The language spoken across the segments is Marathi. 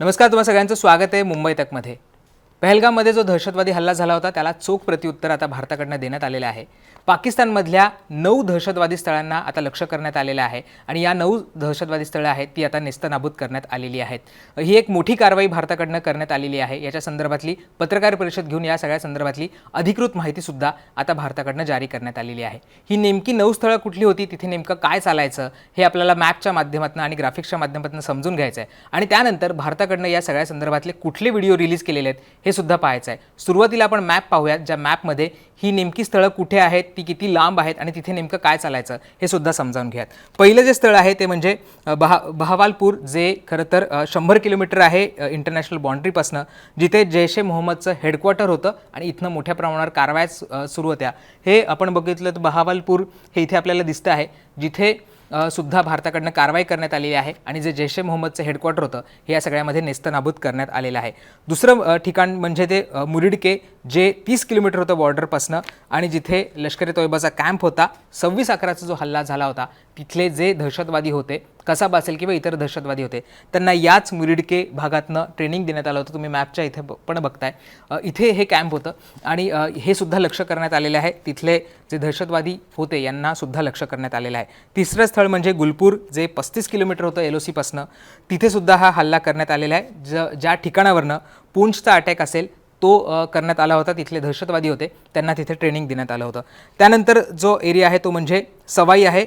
नमस्कार तुम्हा सगळ्यांचं स्वागत आहे मुंबई तकमध्ये. पहलगाममध्ये जो दहशतवादी हल्ला झाला होता त्याला चोख प्रत्युत्तर आता भारताकडनं देण्यात आलेलं आहे. पाकिस्तानमधल्या नऊ दहशतवादी स्थळांना आता लक्ष करण्यात आलेलं आहे आणि या नऊ दहशतवादी स्थळं आहेत ती आता नेस्तनाबूद करण्यात आलेली आहेत. ही एक मोठी कारवाई भारताकडनं करण्यात आलेली आहे. याच्या संदर्भातली पत्रकार परिषद घेऊन या सगळ्या संदर्भातली अधिकृत माहितीसुद्धा आता भारताकडनं जारी करण्यात आलेली आहे. ही नेमकी नऊ स्थळं कुठली होती तिथे नेमकं काय चालायचं हे आपल्याला मॅपच्या माध्यमातून आणि ग्राफिक्सच्या माध्यमातून समजून घ्यायचं आहे आणि त्यानंतर भारताकडनं या सगळ्या संदर्भातले कुठले व्हिडिओ रिलीज केलेले आहेत हे हे सुद्धा पाहायचं आहे सुरुवातीला आपण मॅप पाहूयात ज्या मॅपमध्ये ही नेमकी स्थळं कुठे आहेत ती किती लांब आहेत आणि तिथे नेमकं काय चालायचं हे सुद्धा समजावून घ्यात पहिलं जे स्थळ आहे ते म्हणजे बहा बहावालपूर जे खरं तर शंभर किलोमीटर आहे इंटरनॅशनल बाँड्रीपासनं जिथे जैश ए मोहम्मदचं हेडक्वार्टर होतं आणि इथनं मोठ्या प्रमाणावर कारवाया सु- सुरू होत्या. हे आपण बघितलं तर बहावालपूर हे इथे आपल्याला दिसतं आहे जिथे सुद्धा भारताकडनं कारवाई करण्यात आलेली आहे आणि जे जैश ए मोहम्मदचं हेडक्वार्टर होतं हे या सगळ्यामध्ये नेस्तनाबूत करण्यात आलेलं आहे. दुसरं ठिकाण म्हणजे ते मुरिडके जे तीस किलोमीटर होतं बॉर्डरपासनं आणि जिथे लष्कर ए तोयबाचा कॅम्प होता सव्वीस अकराचा जो हल्ला झाला होता तिथले जे दहशतवादी होते कसाब असेल किंवा इतर दहशतवादी होते त्यांना याच मुरिडके भागातनं ट्रेनिंग देण्यात आलं होतं. तुम्ही मॅपच्या इथे पण बघताय. इथे हे कॅम्प होतं आणि हे सुद्धा लक्ष करण्यात आलेलं आहे. तिथले जे दहशतवादी होते यांना सुद्धा लक्ष करण्यात आलेलं आहे. तिसरं स्थळ म्हणजे गुलपूर जे पस्तीस किलोमीटर होतं एल ओ सीपासनं तिथेसुद्धा हा हल्ला करण्यात आलेला आहे. ज ज्या ठिकाणावरनं पूंछचा अटॅक असेल तो करण्यात आला होता. तिथले दहशतवादी होते त्यांना तिथे ट्रेनिंग देण्यात आलं होतं. त्यानंतर जो एरिया आहे तो म्हणजे सवाई आहे.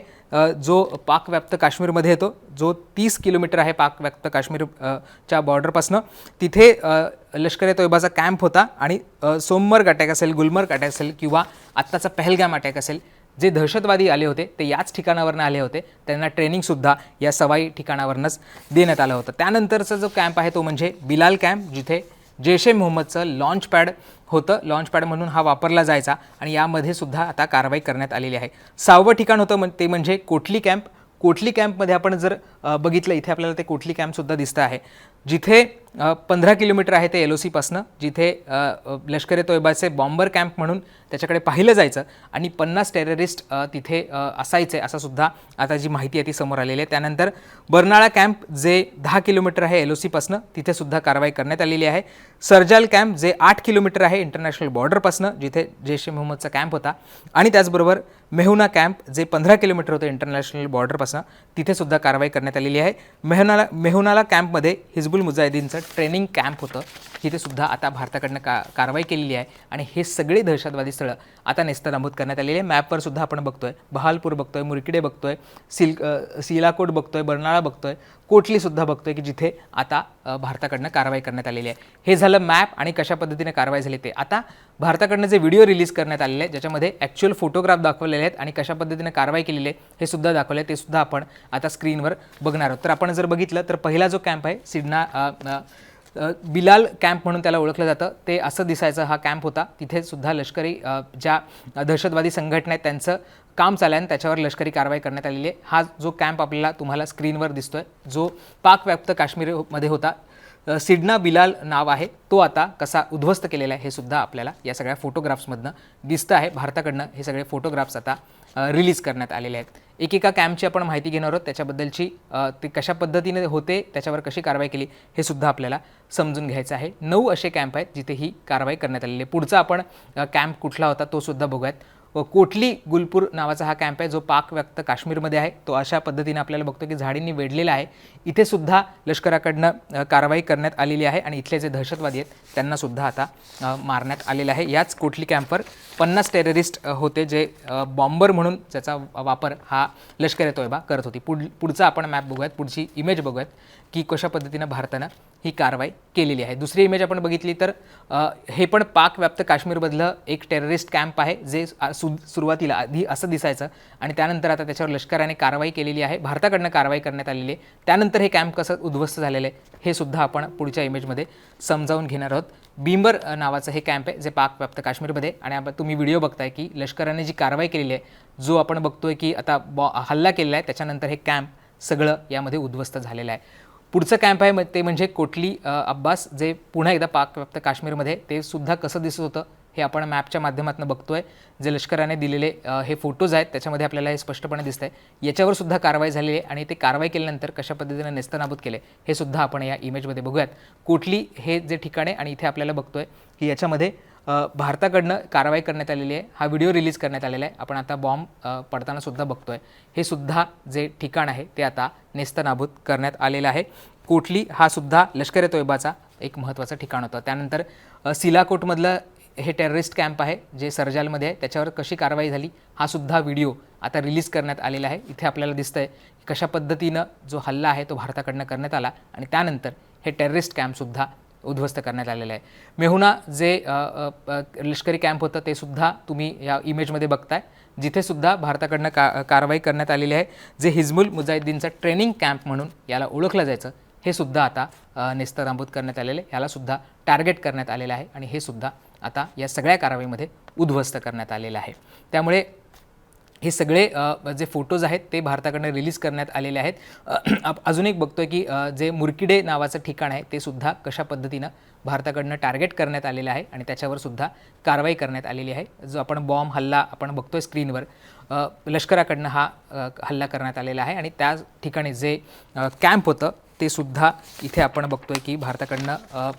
जो पाकव्याप्त काश्मीरमध्ये येतो जो तीस किलोमीटर आहे पाकव्याप्त काश्मीर च्या बॉर्डरपासनं तिथे लष्कर ए तोयबाचा कॅम्प होता आणि सोमवर्ग अटॅक असेल गुलमर्ग अटॅक असेल किंवा आत्ताचा पहलगाम अटॅक असेल जे दहशतवादी आले होते ते याच ठिकाणावरनं आले होते. त्यांना ट्रेनिंगसुद्धा या सवाई ठिकाणावरनंच देण्यात आलं होतं. त्यानंतरचा जो कॅम्प आहे तो म्हणजे बिलाल कॅम्प जिथे जैश ए मोहम्मदचं लॉन्च पॅड होतं. लॉन्च पॅड म्हणून हा वापरला जायचा आणि यामध्ये सुद्धा आता कारवाई करण्यात आलेली आहे. सहावं ठिकाण होतं ते म्हणजे कोटली कॅम्प कोटली कॅम्पमध्ये आपण जर बघितलं इथे आपल्याला ते कोटली कॅम्पसुद्धा दिसतं आहे. जिथे पंधरा किलोमीटर आहे ते एल ओ सीपासनं जिथे लष्कर ए तोयबाचे बॉम्बर कॅम्प म्हणून त्याच्याकडे पाहिलं जायचं आणि पन्नास टेररिस्ट तिथे असायचे असं सुद्धा आता जी माहिती आहे ती समोर आलेली आहे. त्यानंतर बर्नाळा कॅम्प जे दहा किलोमीटर आहे एल ओ सीपासनं तिथेसुद्धा कारवाई करण्यात आलेली आहे. सर्जाल कॅम्प जे आठ किलोमीटर आहे इंटरनॅशनल बॉर्डरपासनं जिथे जैश ए मोहम्मदचा कॅम्प होता. आणि त्याचबरोबर मेहुना कॅम्प जे पंधरा किलोमीटर होतं इंटरनॅशनल बॉर्डरपासनं तिथेसुद्धा कारवाई करण्यात आलेली आहे. मेहुनाला मेहुनाला कॅम्पमध्ये हिजबुल मुजाहिदीनचं ट्रेनिंग कॅम्प होतं. तिथे सुद्धा आता भारताकडनं का कारवाई केलेली आहे. आणि हे सगळे दहशतवादी स्थळं आता नेस्तनाबूत करण्यात आलेली आहे. मॅपवर सुद्धा आपण बघतोय. बहालपूर बघतोय. मुरकिडे बघतोय. सिल सिलाकोट बघतोय. बर्नाळा बघतोय. कोटलीसुद्धा बघतोय की जिथे आता भारताकडनं कारवाई करण्यात आलेली आहे. हे झालं मॅप आणि कशा पद्धतीने कारवाई झाली ते. आता भारताकडनं जे व्हिडिओ रिलीज करण्यात आलेले आहेत ज्याच्यामध्ये ॲक्च्युअल फोटोग्राफ दाखवलेले आहेत आणि कशा पद्धतीने कारवाई केलेली आहे हे सुद्धा दाखवले आहे ते सुद्धा आपण आता स्क्रीनवर बघणार आहोत. तर आपण जर बघितलं तर पहिला जो कॅम्प आहे सिडना बिलाल कॅम्प म्हणून त्याला ओळखलं जातं. ते असं दिसायचं हा कॅम्प होता. तिथे सुद्धा लष्करी ज्या दहशतवादी संघटना आहेत त्यांचं काम चाललं आहे आणि त्याच्यावर लष्करी कारवाई करण्यात आलेली आहे. हा जो कॅम्प आपल्याला तुम्हाला स्क्रीनवर दिसतोय जो पाकव्याप्त काश्मीरमध्ये होता सिडना बिलाल नाव आहे. तो आता कसा उद्ध्वस्त केलेला आहे हे सुद्धा आपल्याला या सगळ्या फोटोग्राफ्समधनं दिसतं आहे. भारताकडनं हे सगळे फोटोग्राफ्स आता रिलीज करण्यात आलेले आहेत. एकेका कॅम्पची आपण माहिती घेणार आहोत. त्याच्याबद्दलची ते कशा पद्धतीने होते त्याच्यावर कशी कारवाई केली हे सुद्धा आपल्याला समजून घ्यायचं आहे. नऊ असे कॅम्प आहेत जिथे ही कारवाई करण्यात आलेली आहे. पुढचा आपण कॅम्प कुठला होता तो सुद्धा बघूयात. व कोटली गुलपूर नावाचा हा कॅम्प आहे जो पाक व्यक्त काश्मीरमध्ये आहे. तो अशा पद्धतीने आपल्याला बघतो की झाडींनी वेढलेला आहे. इथे सुद्धा लष्कराकडनं कारवाई करण्यात आलेली आहे आणि इथले जे दहशतवादी आहेत त्यांना सुद्धा आता मारण्यात आलेलं आहे. याच कोटली कॅम्पवर पन्नास टेररिस्ट होते जे बॉम्बर म्हणून ज्याचा वापर हा लष्कर तोयबा करत होती. पुढ पुढचा आपण मॅप बघूयात पुढची इमेज बघूयात की कशा पद्धतीनं भारतानं ही कारवाई केलेली आहे. दुसरी इमेज आपण बघितली तर हे पण पाकव्याप्त काश्मीरमधलं एक टेररिस्ट कॅम्प आहे जे सु सुरुवातीला आधी असं दिसायचं आणि त्यानंतर आता त्याच्यावर लष्कराने कारवाई केलेली आहे भारताकडनं कारवाई करण्यात आलेली आहे. त्यानंतर हे कॅम्प कसं उद्ध्वस्त झालेलं आहे हे सुद्धा आपण पुढच्या इमेजमध्ये समजावून घेणार आहोत. बीमर नावाचं हे कॅम्प आहे जे पाकव्याप्त काश्मीरमध्ये आणि आपण तुम्ही व्हिडिओ बघताय की लष्कराने जी कारवाई केलेली आहे जो आपण बघतोय की आता बॉ हल्ला केलेला आहे त्याच्यानंतर हे कॅम्प सगळं यामध्ये उद्ध्वस्त झालेलं आहे. पुढचं कॅम्प आहे ते म्हणजे कोटली अब्बास जे पुन्हा एकदा पाकव्याप्त काश्मीरमध्ये ते सुद्धा कसं दिसत होतं हे आपण मॅपच्या माध्यमातून बघतोय. जे लष्कराने दिलेले हे फोटोज आहेत त्याच्यामध्ये आपल्याला हे स्पष्टपणे दिसतंय. याच्यावर सुद्धा कारवाई झालेली आहे आणि ते कारवाई केल्यानंतर कशा पद्धतीने नेस्तनाबूत केले हे सुद्धा आपण या इमेजमध्ये बघूयात. कोटली हे जे ठिकाण आहे आणि इथे आपल्याला बघतोय की याच्यामध्ये भारताकडनं कारवाई करण्यात आलेली आहे. हा व्हिडिओ रिलीज करण्यात आलेला आहे. आपण आता बॉम्ब पडताना सुद्धा बघतोय. हे सुद्धा जे ठिकाण आहे ते आता नेस्तनाबूत करण्यात आलेलं आहे. कोटली हा सुद्धा लष्कर ए तोयबाचा एक महत्त्वाचं ठिकाण होतं. त्यानंतर सिलाकोटमधलं हे टेररिस्ट कॅम्प आहे जे सरजालमध्ये आहे. त्याच्यावर कशी कारवाई झाली हा सुद्धा व्हिडिओ आता रिलीज करण्यात आलेला आहे. इथे आपल्याला दिसतं की कशा पद्धतीनं जो हल्ला आहे तो भारताकडनं करण्यात आला. आणि त्यानंतर हे टेररिस्ट कॅम्पसुद्धा उद्ध्वस्त करण्यात आलेलं आहे. मेहुणा जे लष्करी कॅम्प होतं ते सुद्धा तुम्ही या इमेजमध्ये बघताय. जिथे सुद्धा भारताकडनं का कारवाई करण्यात आलेली आहे. जे हिजबुल मुजाहिद्दीनचं ट्रेनिंग कॅम्प म्हणून याला ओळखलं जायचं हे सुद्धा आता नेस्तरांबूत करण्यात आलेलं आहे. याला सुद्धा टार्गेट करण्यात आलेलं आहे आणि हे सुद्धा आता या सगळ्या कारवाईमध्ये उद्ध्वस्त करण्यात आलेलं आहे. त्यामुळे हे सगळे जे फोटोज आहेत ते भारताकडनं रिलीज करण्यात आलेले आहेत. आप- अजून एक बघतोय की जे मुरकिडे नावाचं ठिकाण आहे ते सुद्धा कशा पद्धतीनं भारताकडनं टार्गेट करण्यात आलेलं आहे आणि त्याच्यावर सुद्धा कारवाई करण्यात आलेली आहे. जो आपण बॉम्ब हल्ला आपण बघतोय स्क्रीनवर लष्कराकडनं हा हल्ला करण्यात आलेला आहे आणि त्या ठिकाणी जे कॅम्प होतं ते सुद्धा इथे आपण बघतोय की भारताकडनं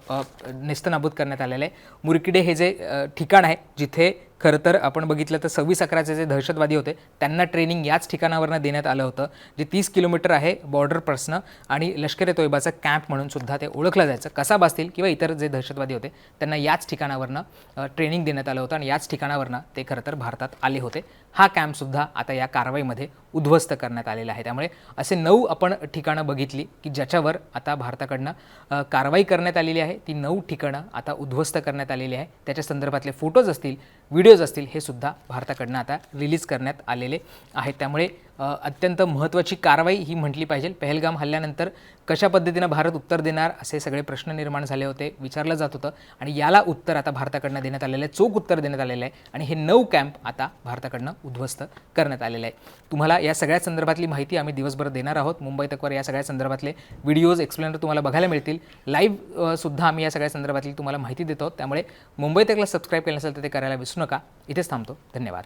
नेस्तनाबूत करण्यात आलेलं आहे. मुरकिडे हे जे ठिकाण आहे जिथे खरं तर आपण बघितलं तर सव्वीस अकराचे जे दहशतवादी होते त्यांना ट्रेनिंग याच ठिकाणावरनं देण्यात आलं होतं जे तीस किलोमीटर आहे बॉर्डर बॉर्डरपासनं आणि लष्कर ए तोयबाचा कॅम्प म्हणून सुद्धा ते ओळखलं जायचं. कसा असतील किंवा इतर जे दहशतवादी होते त्यांना याच ठिकाणावरनं ट्रेनिंग देण्यात आलं होतं आणि याच ठिकाणावरनं ते खरं तर भारतात आले होते. हा कॅम्पसुद्धा आता या कारवाईमध्ये उद्ध्वस्त करण्यात आलेला आहे. त्यामुळे असे नऊ आपण ठिकाणं बघितली की ज्याच्यावर आता भारताकडनं कारवाई करण्यात आलेली आहे. ती नऊ ठिकाणं आता उद्ध्वस्त करण्यात आलेली आहे. त्याच्या संदर्भातले फोटोज असतील व्हिडिओज असतील हे सुद्धा भारताकडनं आता रिलीज करण्यात आलेले आहेत. त्यामुळे अत्यंत महत्त्वाची कारवाई ही म्हटली पाहिजे. पहलगाम हल्ल्यानंतर कशा पद्धतीनं भारत उत्तर देणार असे सगळे प्रश्न निर्माण झाले होते विचारलं जात होतं आणि याला उत्तर आता भारताकडनं देण्यात आलेलं आहे चोख उत्तर देण्यात आलेलं आहे आणि हे नऊ कॅम्प आता भारताकडनं उद्ध्वस्त करण्यात आलेलं आहे. तुम्हाला या सगळ्या संदर्भातली माहिती आम्ही दिवसभर देणार आहोत. मुंबई तकवर या सगळ्या संदर्भातले व्हिडिओज एक्सप्लेनर तुम्हाला बघायला मिळतील. लाईव्ह सुद्धा आम्ही या सगळ्या संदर्भातली तुम्हाला माहिती देतो. त्यामुळे मुंबई तकला सबस्क्राईब केलं असेल तर ते करायला विसरू नका. इथेच थांबतो. धन्यवाद.